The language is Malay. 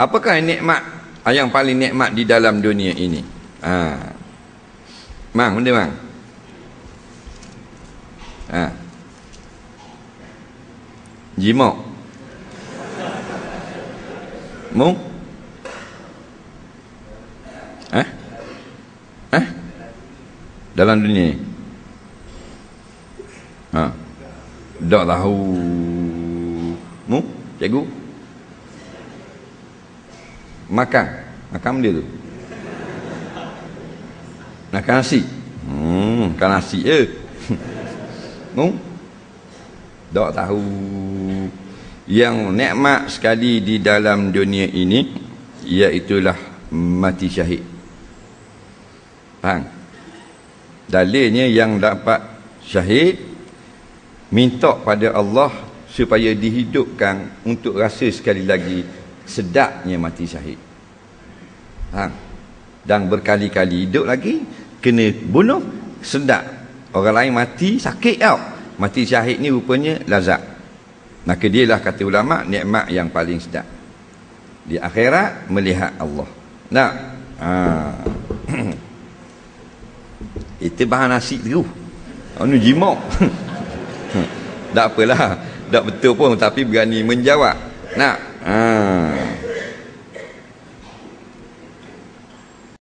Apakah nikmat yang paling nikmat di dalam dunia ini? Ha. Mang, benda mang. Ha. Jimok. Mu? Eh? Eh? Dalam dunia ni? Ha. Tak tahu. Mu? Cikgu? Makan. Makan benda tu. Makan nasi. Hmm, makan nasi je. Mu? Tak tahu. Yang nikmat sekali di dalam dunia ini iaitulah mati syahid. Faham? Dalilnya yang dapat syahid minta pada Allah supaya dihidupkan untuk rasa sekali lagi sedapnya mati syahid. Faham? Dan berkali-kali hidup lagi kena bunuh sedap. Orang lain mati sakit tau. Mati syahid ni rupanya lazat. Maka dialah kata ulama nikmat yang paling sedap. Di akhirat melihat Allah. Nah. Ha. Itu bahan nasi tu. Anu jimak. tak apalah. Tak betul pun tapi berani menjawab. Nak. Ha.